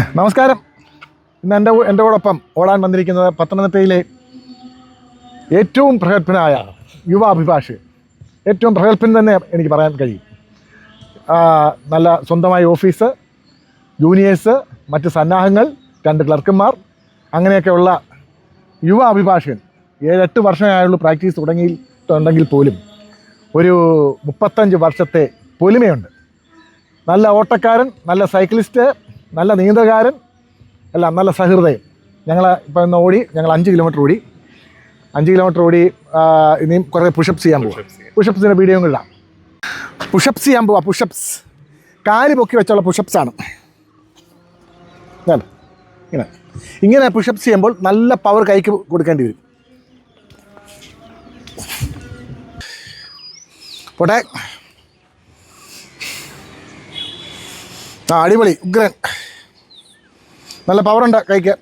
നമസ്കാരം. ഇന്ന് എന്റെ എന്റെ കൂടൊപ്പം ഓടാൻ വന്നിരിക്കുന്നത് പത്തനംതിട്ടയിലെ ഏറ്റവും പ്രഗത്ഭനായ യുവ അഭിഭാഷകൻ. ഏറ്റവും പ്രഗത്ഭൻ തന്നെ എനിക്ക് പറയാൻ കഴിയും. നല്ല സ്വന്തമായ ഓഫീസ് ജൂനിയേഴ്സ് മറ്റ് സന്നാഹങ്ങൾ രണ്ട് ക്ലർക്കന്മാർ അങ്ങനെയൊക്കെയുള്ള യുവ അഭിഭാഷകൻ. ഏഴെട്ട് വർഷമായുള്ളൂ പ്രാക്ടീസ് തുടങ്ങിയിട്ടുണ്ടെങ്കിൽ പോലും. ഒരു മുപ്പത്തഞ്ച് വർഷത്തെ പൊലിമയുണ്ട്. നല്ല ഓട്ടക്കാരൻ നല്ല സൈക്ലിസ്റ്റ് നല്ല നീന്തകാരൻ അല്ല നല്ല സഹൃദയം ഞങ്ങൾ ഇപ്പം ഇന്ന് ഓടി ഞങ്ങൾ അഞ്ച് കിലോമീറ്റർ ഓടി. അഞ്ച് കിലോമീറ്റർ ഓടി ഇനിയും കുറേ പുഷപ്സ് ചെയ്യാൻ പോകും പുഷപ്സിന്റെ വീഡിയോ ഇടാം പുഷപ്സ് ചെയ്യാൻ പോവാം പുഷപ്സ് കാൽ പൊക്കി വെച്ചുള്ള പുഷപ്സ് ആണ്. ഇങ്ങനെ. ഇങ്ങനെ പുഷപ്സ് ചെയ്യുമ്പോൾ നല്ല പവർ കൈക്ക് കൊടുക്കേണ്ടി വരും. പോട്ടെ. ആ അടിപൊളി. ഉഗ്രൻ. നല്ല പവറുണ്ട് കൈക്ക്.